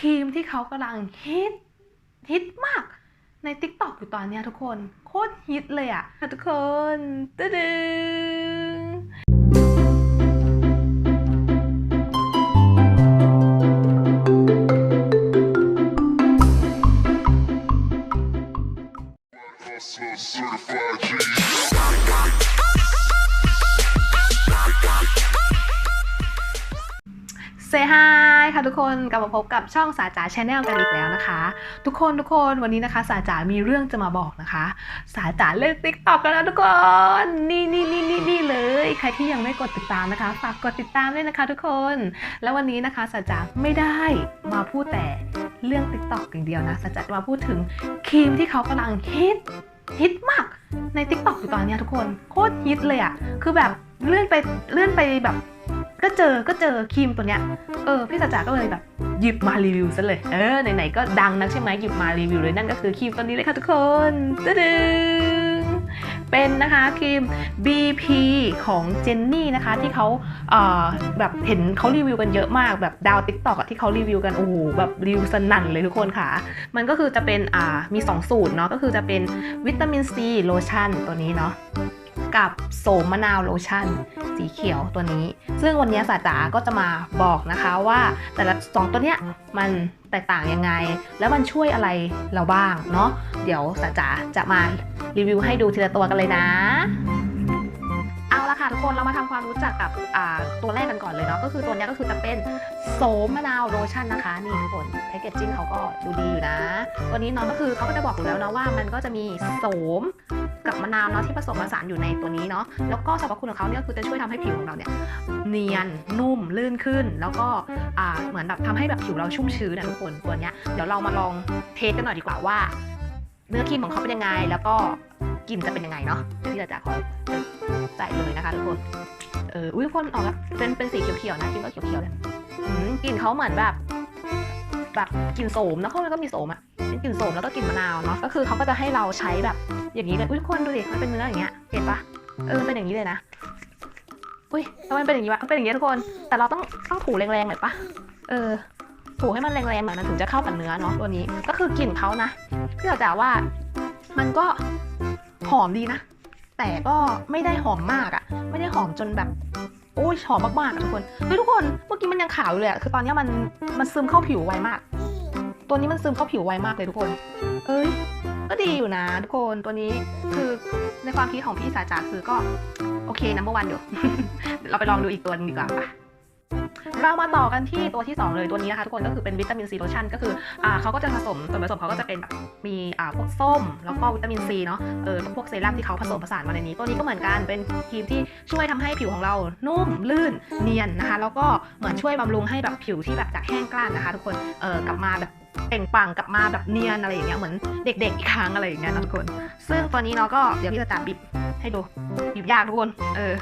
ครีมที่เขากำลังฮิตฮิตมากใน t ิ k t o k อยู่ตอนนี้ทุกคน โคตรฮิตเลยอะทุกคนตึ๊ดเซฮาย ค่ะทุกคนกลับมาพบกับช่องสาจ๋าชาแนลกันอีกแล้วนะคะ ทุกคนทุกคนวันนี้นะคะสาจ๋ามีเรื่องจะมาบอกนะคะ สาจ๋าเล่นติ๊กต็อกกันแล้วทุกคนนี่นี่นี่นี่นี่เลยใครที่ยังไม่กดติดตามนะคะฝากกดติดตามด้วยนะคะ ทุกคน แล้ววันนี้นะคะสาจ๋าไม่ได้มาพูดแต่เรื่องติ๊กต็อกอย่างเดียวนะสาจ๋าจะมาพูดถึงครีมที่เขากำลังฮิตฮิตมากในติ๊กต็อกอยู่ตอนนี้ทุกคนโคตรฮิตเลยอะคือแบบเลื่อนไปเลื่อนไปแบบ ก็เจอก็เจอครีมตัวเนี้ยเออพี่สาจ๋าก็เลยแบบหยิบมารีวิวซะเลยเออไหนๆก็ดังนักใช่ไหมหยิบมารีวิวเลยนั่นก็คือครีมตัวนี้เลยค่ะทุกคนตึ๊ดดึงเป็นนะคะครีม BP ของเจนนี่นะคะที่เขาเอ่อแบบเห็นเขารีวิวกันเยอะมากแบบดาวติ๊กตอกที่เขารีวิวกันโอ้โหแบบรีวิวสนั่นเลยทุกคนค่ะ มันก็คือจะเป็นอ่ามี 2 สูตรเนาะก็คือจะเป็นวิตามินซีโลชั่นตัวนี้เนาะ กับโสมมะนาวโลชั่น สีเขียวตัวนี้ ซึ่งวันนี้สาจ๋าก็จะมาบอกนะคะว่าแต่ละสองตัวเนี้ยมันแตกต่างยังไง แล้วมันช่วยอะไรเราบ้างเนาะเดี๋ยวสาจ๋าจะมารีวิวให้ดูทีละตัวกันเลยนะเอาละค่ะ ทุกคนเรามาทำความรู้จักกับตัวแรกกันก่อนเลยเนาะก็คือตัวนี้ก็คือจะเป็นโสมมะนาวโลชั่นนะคะนี่ทุกคนแพคเกจจิ้งเขาก็ดูดีอยู่นะตัวนี้เนาะก็คือเขาก็จะบอกอยู่แล้วเนาะว่ามันก็จะมีโสมกับมะนาวเนาะที่ผสมผสานอยู่ในตัวนี้เนาะแล้วก็สรรพคุณของเขาเนี่ยก็คือจะช่วยทำให้ผิวของเราเนี่ยเนียนนุ่มลื่นขึ้น แล้วก็เหมือนแบบทำให้แบบผิวเราชุ่มชื้นนะทุกคนตัวเนี้ยเดี๋ยวเรามาลองเทสกันหน่อยดีกว่าว่าเนื้อครีมของเขาเป็นยังไง แล้วก็ กลิ่นจะเป็นยังไงเนาะพี่จะจะขอใส่เลยนะคะทุกคน เออ อุ้ยทุกคนออกแล้วเป็นเป็นสีเขียวๆนะกลิ่นก็เขียวๆเลยกลิ่นเขาเหมือนแบบแบบกลิ่นโสมนะเขาก็มีโสมอะเป็นกลิ่นโสมแล้วก็กลิ่นมะนาวเนาะ ก็คือเขาก็จะให้เราใช้แบบ อย่างนี้เลย อุ้ยทุกคนดูดิ มันเป็นเนื้ออย่างเงี้ย เห็นปะเออเป็นอย่างนี้เลยนะ อุ้ยทำไมมันเป็นอย่างนี้วะเป็นอย่างนี้ทุกคน แต่เราต้องต้องถูแรงๆหน่อยปะเออถูให้มันแรงๆหน่อยมันถึงจะเข้ากับเนื้อเนาะตัวนี้ ก็คือกลิ่นเขานะพี่เราจะว่ามันก็ หอมดีนะ แต่ก็ไม่ได้หอมมากอะไม่ได้หอมจนแบบโอ้ยหอมมากๆทุกคนเฮ้ยทุกคนเมื่อกี้มันยังขาวอยู่เลยอะคือตอนนี้มันมันซึมเข้าผิวไวมาก ตัวนี้มันซึมเข้าผิวไวมากเลยทุกคน เอ้ยก็ดีอยู่นะทุกคนตัวนี้คือในความคิดของพี่สาจาคือก็โอเคนัมเบอร์วันอยู่เดียวเราไปลองดูอีกตัวนึงดีกว่าปะ เรามาต่อกันที่ตัวที่ 2 เลยตัวนี้นะคะทุกคนก็คือเป็นวิตามินซีโลชั่นก็คืออ่าเขาก็จะผสมส่วนผสมเขาก็จะเป็นแบบมีอ่าพวกส้ม แล้วก็วิตามินซีเนาะเออพวกเซรั่มที่เขาผสมผสานมาในนี้ ตัวนี้ก็เหมือนกันเป็นครีมที่ช่วยทำให้ผิวของเรานุ่มลื่นเนียนนะคะ แล้วก็เหมือนช่วยบำรุงให้แบบผิวที่แบบจากแห้งกร้านนะคะทุกคนเออกลับมาแบบเป่งปังกลับมาแบบเนียนอะไรอย่างเงี้ยเหมือนเด็กๆอีกครั้งอะไรอย่างเงี้ยนะทุกคน ซึ่งตัวนี้เนาะก็เดี๋ยวพี่จะจับบีบให้ดูบีบยากทุกคน เออ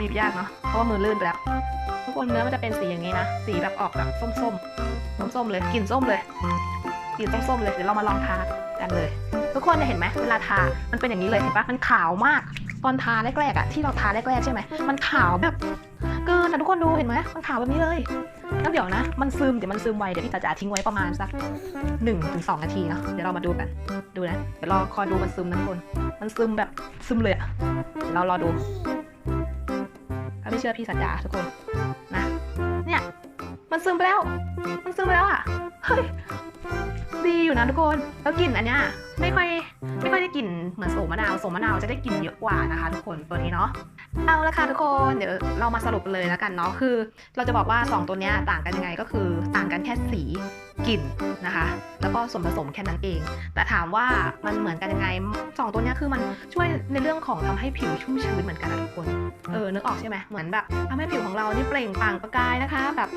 บีบยากเนาะเพราะว่ามือลื่นไปแล้ว ทุกคนเนื้อมันจะเป็นสีอย่างนี้นะ สีแบบออกแบบส้มๆส้มๆเลยกลิ่นส้มเลยกลิ่นส้มๆเลยเดี๋ยวเรามาลองทากันเลย ทุกคนจะเห็นไหมเวลาทา มันเป็นอย่างนี้เลยเห็นปะมันขาวมาก ตอนทาแรกๆอะที่เราทาแรกๆใช่ไหมมันขาวแบบเกินนะทุกคนดูเห็นไหมมันขาวแบบนี้เลยแล้วเดี๋ยวนะ มันซึมเดี๋ยวมันซึมไวเดี๋ยวพี่ตาจ๋าทิ้งไว้ประมาณสักหนึ่งถึงสองนาทีเนาะเดี๋ยวเรามาดูกันดูนะเดี๋ยวรอคอยดูมันซึมนะทุกคน มันซึมแบบซึมเลยอะเดี๋ยวเรารอดูาไม่เชื่อพี่สัญญาทุกคนนะเนี่ยมันซึมไปแล้ว มันซึมไปแล้วอะเฮ้ยดีอยู่นะทุกคนแล้วกลิ่นอันเนี้ยไม่ค่อยไม่ค่อยได้กลิ่นเหมือนโสมมะนาวโสมมะนาวจะได้กลิ่นเยอะกว่านะคะ ทุกคนตัวนี้เนาะเอาละค่ะทุกคนเดี๋ยวเรามาสรุปเลยแล้วกันเนาะคือ เราจะบอกว่า 2 ตัวเนี้ยต่างกันยังไงก็คือต่างกันแค่สี กลิ่นนะคะ แล้วก็ส่วนผสมแค่นั้นเอง แต่ถามว่ามันเหมือนกันยังไงสองตัวเนี้ยคือมันช่วยในเรื่องของทำให้ผิวชุ่มชื้นเหมือนกันนะทุกคน เออ นึกออกใช่ไหมเหมือนแบบทำให้ผิวของเรานี่เปล่งปลั่งประกายนะคะ แบบ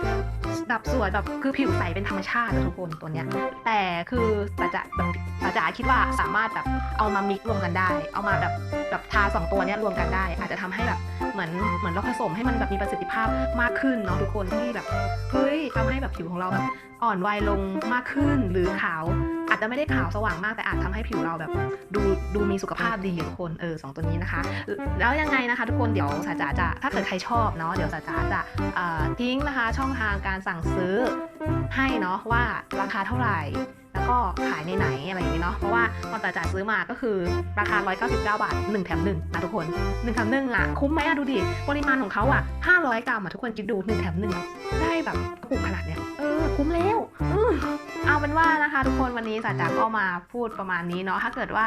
แบบสวยแบบคือผิวใสเป็นธรรมชาตินะทุกคนตัวเนี้ย แต่คือปาจะแบบปาจะคิดว่าสามารถแบบเอามามิกรวมกันได้ เอามาแบบแบบทาสองตัวเนี้ยรวมกันได้ อาจจะทำให้แบบเห มือนเหมือนเราผสมให้มันแบบมีประสิทธิภาพมากขึ้นเนาะทุกคนที่แบบเฮ้ยทำให้แบบผิวของเราแบบอ่อนวัยลงมากขึ้นหรือขาวอาจจะไม่ได้ขาวสว่างมากแต่อาจทำให้ผิวเราแบบดูดูมีสุขภาพดีทุกคนเออสองตัวนี้นะคะ แล้วยังไงนะคะทุกคนเดี๋ยวสาจ๋าจะถ้าเกิดใครชอบเนาะเดี๋ยวสาจ๋าจะทิ้งนะคะช่องทางการสั่งซื้อให้เนาะว่าราคาเท่าไหร่ แล้วก็ขายในไหนอะไรอย่างนี้เนาะเพราะว่าตอนสาจ๋าซื้อมาก็คือราคา 199 บาท 1 แถม 1 นะทุกคน 1 แถม 1 อะ คุ้มไหมอะดูดิ ปริมาณของเขาอะ 500 กรัมอะทุกคนคิดดู 1 แถม 1 ได้แบบกระปุกขนาดเนี้ยเออ คุ้มแล้วอือเอาเป็นว่านะคะ ทุกคนวันนี้สาจาก็มาพูดประมาณนี้เนาะถ้าเกิดว่า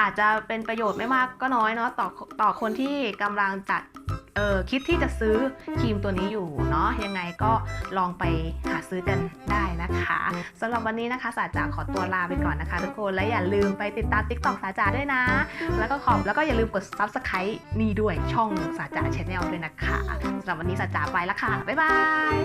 อาจจะเป็นประโยชน์ไม่มากก็น้อยเนาะต่อต่อคนที่กำลังจัด เออคิดที่จะซื้อครีมตัวนี้อยู่เนาะยังไงก็ลองไปหาซื้อกันได้นะคะสำหรับวันนี้นะคะสาจาขอตัวลาไปก่อนนะคะ ทุกคนและอย่าลืมไปติดตาม TikTok สาจาด้วยนะ แล้วก็ขอบแล้วก็อย่าลืมกด Subscribe นี่ด้วยช่องสาจ๋าชาแนลด้วยนะคะสำหรับวันนี้สาจาไปแล้วค่ะ บ๊ายบาย